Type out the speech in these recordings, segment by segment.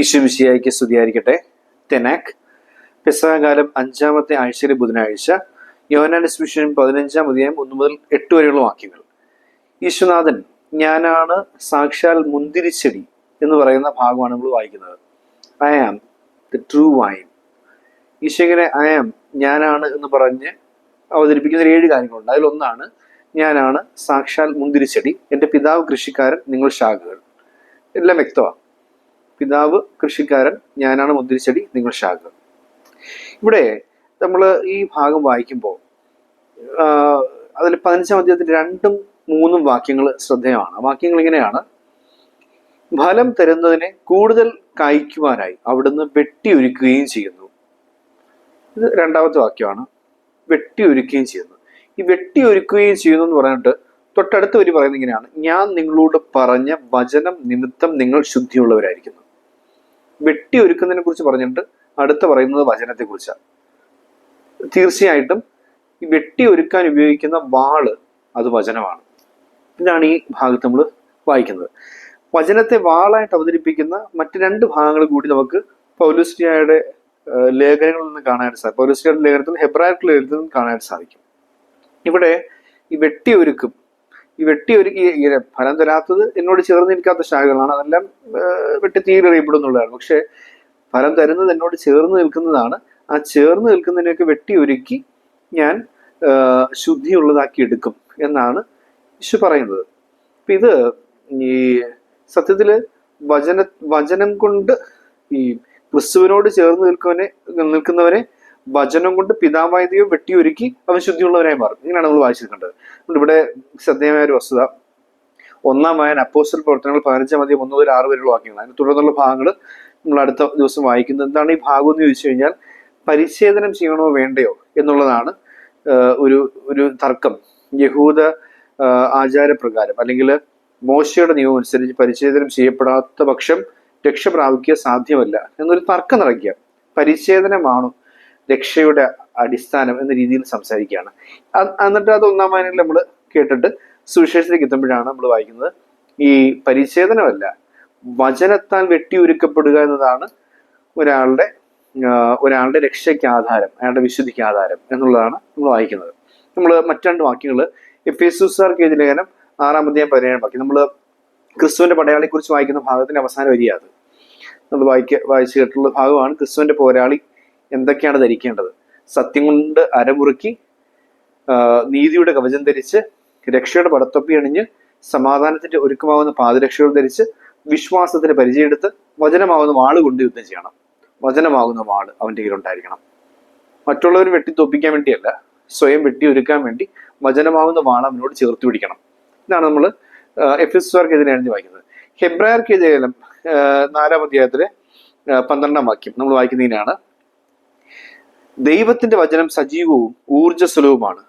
ഈശ്വമിശിയായിക്ക് സ്തുതിയായിരിക്കട്ടെ. തെനാക്. പെസാകാലം അഞ്ചാമത്തെ ആഴ്ചയിലെ ബുധനാഴ്ച യോനാനിസ് മിഷൻ പതിനഞ്ചാം അധ്യായം ഒന്ന് മുതൽ എട്ട് വരെയുള്ള വാക്യങ്ങൾ. ഈശ്വനാഥൻ ഞാനാണ് സാക്ഷാൽ മുന്തിരിച്ചെടി എന്ന് പറയുന്ന ഭാഗമാണ് നമ്മൾ വായിക്കുന്നത്. I am the true vine Isho ഇങ്ങനെ ഐ ആം ഞാനാണ് എന്ന് പറഞ്ഞ് അവതരിപ്പിക്കുന്ന ഏഴ് കാര്യങ്ങളുണ്ട്. അതിലൊന്നാണ് ഞാനാണ് സാക്ഷാൽ മുന്തിരിച്ചെടി എന്റെ പിതാവ് കൃഷിക്കാരൻ നിങ്ങൾ ശാഖകൾ. എല്ലാം വ്യക്തമാണ് പിതാവ് കൃഷിക്കാരൻ ഞാനാണ് മുന്തിരിച്ചെടി നിങ്ങൾ ശാഖ. ഇവിടെ നമ്മൾ ഈ ഭാഗം വായിക്കുമ്പോൾ അതിൽ പതിനഞ്ചാം അധ്യായത്തിൽ രണ്ടും മൂന്നും വാക്യങ്ങൾ ശ്രദ്ധേയമാണ്. വാക്യങ്ങൾ ഇങ്ങനെയാണ്. ഫലം തരുന്നതിനെ കൂടുതൽ കായ്ക്കുവാനായി അവിടുന്ന് വെട്ടിയൊരുക്കുകയും ചെയ്യുന്നു. ഇത് രണ്ടാമത്തെ വാക്യമാണ്. വെട്ടി വെട്ടിയൊരുക്കുകയും ചെയ്യുന്നു. ഈ വെട്ടിയൊരുക്കുകയും ചെയ്യുന്നു എന്ന് പറഞ്ഞിട്ട് തൊട്ടടുത്ത വരി പറയുന്നത് ഇങ്ങനെയാണ്. ഞാൻ നിങ്ങളോട് പറഞ്ഞ വചനം നിമിത്തം നിങ്ങൾ ശുദ്ധിയുള്ളവരായിരിക്കുന്നു. വെട്ടിയൊരുക്കുന്നതിനെ കുറിച്ച് പറഞ്ഞിട്ട് അടുത്ത പറയുന്നത് വചനത്തെ കുറിച്ചാണ് തീർച്ചയായിട്ടും ഈ വെട്ടി ഒരുക്കാൻ ഉപയോഗിക്കുന്ന വാൾ അത് വചനമാണ്. ഇതാണ് ഈ ഭാഗത്ത് നമ്മൾ വായിക്കുന്നത്. വചനത്തെ വാളായിട്ട് അവതരിപ്പിക്കുന്ന മറ്റ് രണ്ട് ഭാഗങ്ങൾ കൂടി നമുക്ക് പൗലുസ്റ്റിയായുടെ ലേഖനങ്ങളിൽ നിന്ന് കാണാനായിട്ട് സാധിക്കും പൗലുസ്റ്റിയുടെ ലേഖനത്തിൽ ഹെബ്രായർക്ക് ലേഖനത്തിൽ നിന്ന് കാണാനായിട്ട് സാധിക്കും. ഇവിടെ ഈ വെട്ടിയൊരുക്കും ഈ വെട്ടി ഒരുക്കി ഇങ്ങനെ ഫലം തരാത്തത് എന്നോട് ചേർന്ന് നിൽക്കാത്ത ശാഖകളാണ്. അതെല്ലാം വെട്ടി തീരെറിയപ്പെടുന്നുള്ളതാണ് പക്ഷേ ഫലം തരുന്നത് എന്നോട് ചേർന്ന് നിൽക്കുന്നതാണ്. ആ ചേർന്ന് നിൽക്കുന്നതിനെയൊക്കെ വെട്ടി ഒരുക്കി ഞാൻ ശുദ്ധിയുള്ളതാക്കി എടുക്കും എന്നാണ് യേശു പറയുന്നത്. അപ്പം ഇത് ഈ സത്യത്തിൽ വചന വചനം കൊണ്ട് ഈ ക്രിസ്തുവിനോട് ചേർന്ന് നിൽക്കുന്നവനെ നിൽക്കുന്നവനെ വചനം കൊണ്ട് പിതാവായ ദൈവം വെട്ടിയൊരുക്കി അവൻ ശുദ്ധിയുള്ളവരായി മാറും. ഇങ്ങനെയാണ് നമ്മൾ വായിച്ചിരിക്കേണ്ടത്. ഇവിടെ ശ്രദ്ധേയമായ ഒരു വസ്തുത. ഒന്നാം വായന അപ്പോസ്റ്റൽ പ്രവർത്തനങ്ങൾ പതിനഞ്ചാം മതി ഒന്ന് മുതൽ ആറ് വരെയുള്ള വാക്യങ്ങൾ അതിന് തുടർന്നുള്ള ഭാഗങ്ങൾ നമ്മൾ അടുത്ത ദിവസം വായിക്കുന്നത്. എന്താണ് ഈ ഭാഗം എന്ന് ചോദിച്ചു കഴിഞ്ഞാൽ പരിച്ഛേദനം ചെയ്യണോ വേണ്ടയോ എന്നുള്ളതാണ് ഒരു ഒരു തർക്കം. യഹൂദ ആചാരപ്രകാരം അല്ലെങ്കിൽ മോശയുടെ നിയമം അനുസരിച്ച് പരിച്ഛേദനം ചെയ്യപ്പെടാത്ത പക്ഷം രക്ഷ പ്രാപിക്കുക സാധ്യമല്ല എന്നൊരു തർക്കം നടക്കുക പരിച്ഛേദനമാണോ രക്ഷയുടെ അടിസ്ഥാനം എന്ന രീതിയിൽ സംസാരിക്കുകയാണ്. എന്നിട്ട് അത് ഒന്നാം വായനയിൽ നമ്മൾ കേട്ടിട്ട് സുവിശേഷത്തിലേക്ക് എത്തുമ്പോഴാണ് നമ്മൾ വായിക്കുന്നത്. ഈ പരിച്ഛേദനമല്ല വചനത്താൽ വെട്ടിയൊരുക്കപ്പെടുക എന്നതാണ് ഒരാളുടെ ഒരാളുടെ രക്ഷയ്ക്ക് ആധാരം അയാളുടെ വിശുദ്ധിക്ക് ആധാരം എന്നുള്ളതാണ് നമ്മൾ വായിക്കുന്നത്. നമ്മൾ മറ്റു വാക്യങ്ങൾ എഫ് എസുസാർക്ക് എഴുതിയ ലേഖനം ആറാം അധ്യായം പതിനേഴാം വാക്യം. നമ്മൾ ക്രിസ്തുവിന്റെ പടയാളിയെക്കുറിച്ച് വായിക്കുന്ന ഭാഗത്തിന്റെ അവസാന വരിയാണ് നമ്മൾ വായിക്ക വായിച്ചു കേട്ടുള്ള ഭാഗമാണ് ക്രിസ്തുവിന്റെ പോരാളി എന്തൊക്കെയാണ് ധരിക്കേണ്ടത്? സത്യം കൊണ്ട് അരമുറുക്കി നീതിയുടെ കവചം ധരിച്ച് രക്ഷയുടെ പടത്തൊപ്പി അണിഞ്ഞ് സമാധാനത്തിന്റെ ഒരുക്കമാവുന്ന പാദരക്ഷകൾ ധരിച്ച് വിശ്വാസത്തിന് പരിചയമെടുത്ത് വചനമാവുന്ന വാൾ കൊണ്ട് യുദ്ധം ചെയ്യണം. വചനമാകുന്ന വാൾ അവന്റെ കയ്യിലുണ്ടായിരിക്കണം. മറ്റുള്ളവർ വെട്ടിത്തോപ്പിക്കാൻ വേണ്ടിയല്ല സ്വയം വെട്ടി ഒരുക്കാൻ വേണ്ടി വചനമാവുന്ന വാൾ അവനോട് ചേർത്ത് പിടിക്കണം. ഇതാണ് നമ്മൾ എഫ് എസ് ആർക്കെതിരെയാണ് വായിക്കുന്നത്. ഹെബ്രായർക്കെതിരെ നാലാം അധ്യായത്തിലെ പന്ത്രണ്ടാം വാക്യം നമ്മൾ വായിക്കുന്നതിനാണ് ദൈവത്തിന്റെ വചനം സജീവവും ഊർജസ്വലവുമാണ്.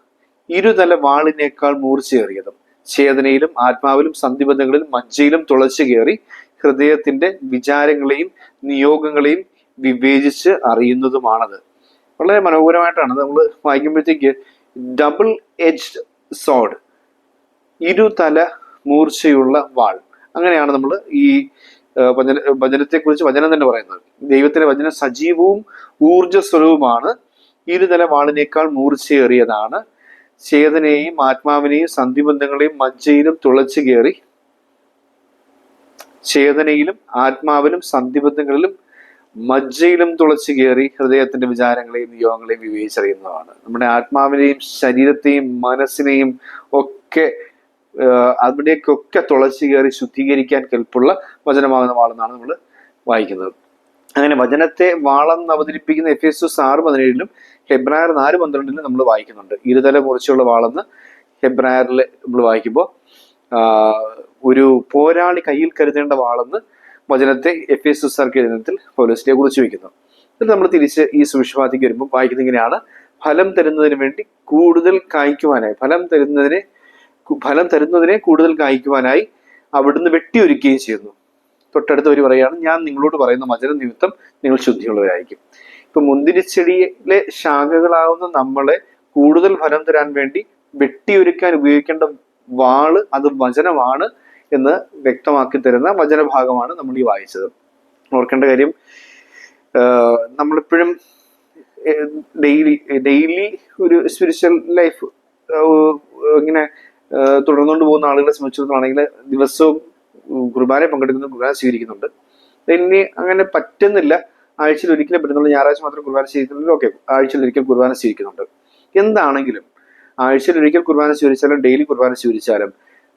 ഇരുതല വാളിനേക്കാൾ മൂർച്ചയേറിയതും ചേതനയിലും ആത്മാവിലും സന്ധിബന്ധങ്ങളിലും മജ്ജയിലും തുളച്ചു കയറി ഹൃദയത്തിന്റെ വിചാരങ്ങളെയും നിയോഗങ്ങളെയും വിവേചിച്ച് അറിയുന്നതുമാണത്. വളരെ മനോഹരമായിട്ടാണ് നമ്മൾ വായിക്കുമ്പോഴത്തേക്ക് ഡബിൾ എജ്ഡ് സോഡ് ഇരുതല മൂർച്ചയുള്ള വാൾ. അങ്ങനെയാണ് നമ്മൾ ഈ വചന വചനത്തെക്കുറിച്ച് വചനം തന്നെ പറയുന്നത്. ദൈവത്തിന്റെ വചനം സജീവവും ഊർജസ്വരവുമാണ് ഇരുതല വാളിനേക്കാൾ മൂർച്ചയേറിയതാണ്. ചേതനയെയും ആത്മാവിനെയും സന്ധിബന്ധങ്ങളെയും മജ്ജയിലും തുളച്ചു കയറി ചേതനയിലും ആത്മാവിലും സന്ധിബന്ധങ്ങളിലും മജ്ജയിലും തുളച്ചു കയറി ഹൃദയത്തിന്റെ വിചാരങ്ങളെയും നിയോഗങ്ങളെയും വിവേചിച്ചറിയുന്നതാണ്. നമ്മുടെ ആത്മാവിനെയും ശരീരത്തെയും മനസ്സിനെയും ഒക്കെ അവിടേക്കൊക്കെ തുളച്ചു കയറി ശുദ്ധീകരിക്കാൻ കെൽപ്പുള്ള വചനമാകുന്ന വാളെന്നാണ് നമ്മൾ വായിക്കുന്നത്. അങ്ങനെ വചനത്തെ വാളം അവതരിപ്പിക്കുന്ന എഫ് എസ് ആറ് പതിനേഴിലും ഹെബ്രായർ നാല് പന്ത്രണ്ടിലും നമ്മൾ വായിക്കുന്നുണ്ട്. ഇരുതല മുറിച്ചുള്ള വാളെന്ന് ഹെബ്രായറിൽ നമ്മൾ വായിക്കുമ്പോൾ ഒരു പോരാളി കയ്യിൽ കരുതേണ്ട വാളെന്ന് വചനത്തെ എഫ് എസ് എസ് ആർ എഴുതുന്നതിൽ പോലീസിനെ കുറിച്ച് വയ്ക്കുന്നു എന്നിട്ട് നമ്മൾ തിരിച്ച് ഈ സുവിശ്വാസിക്ക് വരുമ്പോൾ വായിക്കുന്ന ഇങ്ങനെയാണ്. ഫലം തരുന്നതിന് വേണ്ടി കൂടുതൽ കായ്ക്കുവാനായി ഫലം തരുന്നതിനെ ഫലം തരുന്നതിനെ കൂടുതൽ കായ്ക്കുവാനായി അവിടുന്ന് വെട്ടിയൊരുക്കുകയും ചെയ്യുന്നു. തൊട്ടടുത്ത് തൊട്ടടുത്തവർ പറയുകയാണ് ഞാൻ നിങ്ങളോട് പറയുന്ന വചന നിമിത്തം നിങ്ങൾ ശുദ്ധിയുള്ളവരായിരിക്കും. ഇപ്പൊ മുന്തിരിച്ചെടിയിലെ ശാഖകളാവുന്ന നമ്മളെ കൂടുതൽ ഫലം തരാൻ വേണ്ടി വെട്ടിയൊരുക്കാൻ ഉപയോഗിക്കേണ്ട വാൾ അത് വചനമാണ് എന്ന് വ്യക്തമാക്കി തരുന്ന വചനഭാഗമാണ് നമ്മൾ ഈ വായിച്ചത്. ഓർക്കേണ്ട കാര്യം നമ്മളിപ്പോഴും ഡെയിലി ഡെയിലി ഒരു സ്പിരിച്വൽ ലൈഫ് ഇങ്ങനെ തുടർന്നുകൊണ്ട് പോകുന്ന ആളുകളെ സംബന്ധിച്ചിടത്തോളാണെങ്കിൽ ദിവസവും കുർബാന പങ്കെടുക്കുന്നു കുർബാന സ്വീകരിക്കുന്നുണ്ട്. ഇനി അങ്ങനെ പറ്റുന്നില്ല. ആഴ്ചയിൽ ഒരിക്കലും പറ്റുന്നുള്ളൂ. ഞായറാഴ്ച മാത്രം കുർബാന സ്വീകരിക്കുന്നുണ്ട്. ഓക്കെ. ആഴ്ചയിൽ ഒരിക്കൽ കുർബാന സ്വീകരിക്കുന്നുണ്ട്. എന്താണെങ്കിലും ആഴ്ചയിൽ ഒരിക്കൽ കുർബാന സ്വീകരിച്ചാലും ഡെയിലി കുർബാന സ്വീകരിച്ചാലും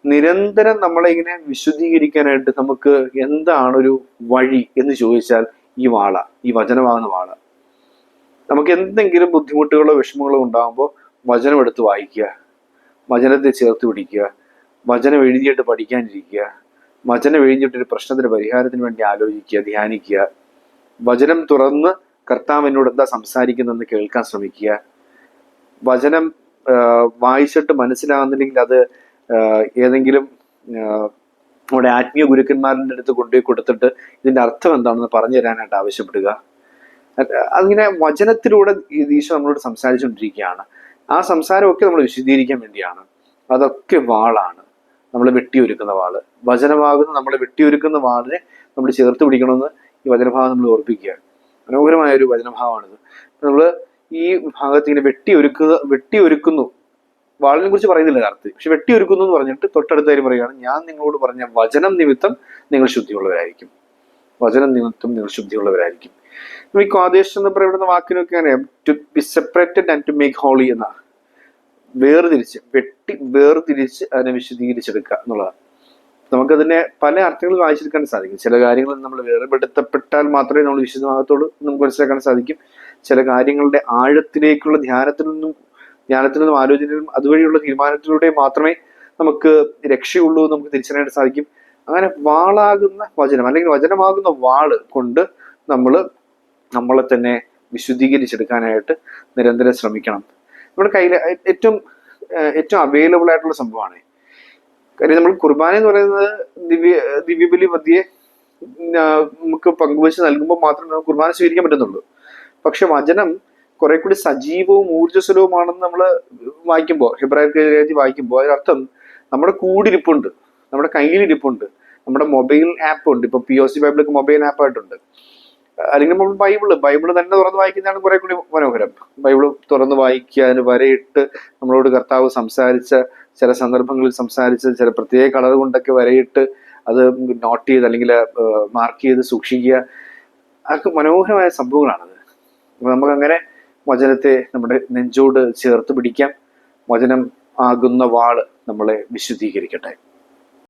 നിരന്തരം നമ്മളെ ഇങ്ങനെ വിശുദ്ധീകരിക്കാനായിട്ട് നമുക്ക് എന്താണ് ഒരു വഴി എന്ന് ചോദിച്ചാൽ ഈ വാള ഈ വചനമാകുന്ന വാള. നമുക്ക് എന്തെങ്കിലും ബുദ്ധിമുട്ടുകളോ വിഷമങ്ങളോ ഉണ്ടാകുമ്പോൾ വചനം എടുത്ത് വായിക്കുക. വചനത്തെ ചേർത്ത് പിടിക്കുക വചനം എഴുതിയിട്ട് പഠിക്കാനിരിക്കുക വചനം എഴുതിയിട്ട് ഒരു പ്രശ്നത്തിന് പരിഹാരത്തിന് വേണ്ടി ആലോചിക്കുക ധ്യാനിക്കുക വചനം തുറന്ന് കർത്താവ് എന്നോട് എന്താ സംസാരിക്കുന്നതെന്ന് കേൾക്കാൻ ശ്രമിക്കുക വചനം വായിച്ചിട്ട് മനസ്സിലാകുന്നില്ലെങ്കിൽ അത് ഏതെങ്കിലും നമ്മുടെ ആത്മീയ ഗുരുക്കന്മാരുടെ അടുത്ത് കൊണ്ടുപോയി കൊടുത്തിട്ട് ഇതിന്റെ അർത്ഥം എന്താണെന്ന് പറഞ്ഞു തരാനായിട്ട് ആവശ്യപ്പെടുക. അങ്ങനെ വചനത്തിലൂടെ ഈശോ നമ്മളോട് സംസാരിച്ചുകൊണ്ടിരിക്കുകയാണ്. ആ സംസാരമൊക്കെ നമ്മൾ വിശദീകരിക്കാൻ വേണ്ടിയാണ്. അതൊക്കെ വാളാണ്. നമ്മൾ വെട്ടിയൊരുക്കുന്ന വാൾ. വചനമാകുന്ന നമ്മൾ വെട്ടിയൊരുക്കുന്ന വാളിനെ നമ്മൾ ചേർത്ത് പിടിക്കണമെന്ന് ഈ വചനഭാഗം നമ്മൾ ഓർപ്പിക്കുക മനോഹരമായ ഒരു വചനഭാവമാണിത് നമ്മൾ ഈ ഭാഗത്ത് ഇങ്ങനെ വെട്ടിയൊരുക്കുക വെട്ടിയൊരുക്കുന്നു. വാളിനെ കുറിച്ച് പറയുന്നില്ല കാര്യത്തിൽ പക്ഷെ വെട്ടിയൊരുക്കുന്നു എന്ന് പറഞ്ഞിട്ട് തൊട്ടടുത്ത കാര്യം പറയുകയാണ് ഞാൻ നിങ്ങളോട് പറഞ്ഞ വചനം നിമിത്തം നിങ്ങൾ ശുദ്ധിയുള്ളവരായിരിക്കും. വചനം നിമിത്തം നിങ്ങൾ ശുദ്ധിയുള്ളവരായിരിക്കും. ഈ കാദേശ് എന്ന് പറയുന്ന വാക്കിനൊക്കെ അങ്ങനെ to be separated and to make holy എന്ന വേർതിരിച്ച് വെട്ടി വേർതിരിച്ച് അതിനെ വിശദീകരിച്ചെടുക്കുക എന്നുള്ളതാണ്. നമുക്കതിനെ പല അർത്ഥങ്ങൾ വായിച്ചെടുക്കാൻ സാധിക്കും. ചില കാര്യങ്ങൾ നമ്മൾ വേർപെടുത്തപ്പെട്ടാൽ മാത്രമേ നമ്മൾ വിശദമാകത്തോട് നമുക്ക് മനസ്സിലാക്കാൻ സാധിക്കും. ചില കാര്യങ്ങളുടെ ആഴത്തിലേക്കുള്ള ധ്യാനത്തിൽ നിന്നും ധ്യാനത്തിൽ നിന്നും ആലോചനയിലും അതുവഴിയുള്ള തീരുമാനത്തിലൂടെ മാത്രമേ നമുക്ക് രക്ഷയുള്ളൂ നമുക്ക് തിരിച്ചറിയാൻ സാധിക്കും. അങ്ങനെ വാളാകുന്ന വചനം അല്ലെങ്കിൽ വചനമാകുന്ന വാൾ കൊണ്ട് നമ്മൾ നമ്മളെ തന്നെ വിശുദ്ധീകരിച്ചെടുക്കാനായിട്ട് നിരന്തരം ശ്രമിക്കണം. നമ്മുടെ കയ്യിൽ ഏറ്റവും ഏറ്റവും അവൈലബിൾ ആയിട്ടുള്ള സംഭവമാണ്. കാര്യം നമ്മൾ കുർബാന എന്ന് പറയുന്നത് ദിവ്യ ദിവ്യബലി മധ്യെ നമുക്ക് പങ്കുവച്ച് നൽകുമ്പോൾ മാത്രമേ നമുക്ക് കുർബാന സ്വീകരിക്കാൻ പറ്റുന്നുള്ളൂ പക്ഷെ വചനം കുറെ കൂടി സജീവവും ഊർജസ്വലവുമാണെന്ന് നമ്മൾ വായിക്കുമ്പോൾ ഹിബ്രാഹിം വായിക്കുമ്പോൾ അതിനർത്ഥം നമ്മുടെ കൂടിരിപ്പുണ്ട് നമ്മുടെ കയ്യിലിരിപ്പുണ്ട് നമ്മുടെ മൊബൈൽ ആപ്പ് ഉണ്ട്. ഇപ്പൊ പി ഒ സി ബൈബിളൊക്കെ മൊബൈൽ ആപ്പ് ആയിട്ടുണ്ട് അല്ലെങ്കിൽ നമ്മൾ ബൈബിൾ ബൈബിൾ തന്നെ തുറന്ന് വായിക്കുന്നതാണ് കുറെ കൂടി മനോഹരം. ബൈബിൾ തുറന്ന് വായിക്കുക അതിന് വരയിട്ട് നമ്മളോട് കർത്താവ് സംസാരിച്ച ചില സന്ദർഭങ്ങളിൽ സംസാരിച്ച ചില പ്രത്യേക കളർ കൊണ്ടൊക്കെ വരയിട്ട് അത് നോട്ട് ചെയ്ത് അല്ലെങ്കിൽ മാർക്ക് ചെയ്ത് സൂക്ഷിക്കുക. അതൊക്കെ മനോഹരമായ സംഭവങ്ങളാണത് നമുക്കങ്ങനെ വചനത്തെ നമ്മുടെ നെഞ്ചോട് ചേർത്ത് പിടിക്കാം. വചനം ആകുന്ന വാൾ നമ്മളെ വിശുദ്ധീകരിക്കട്ടെ.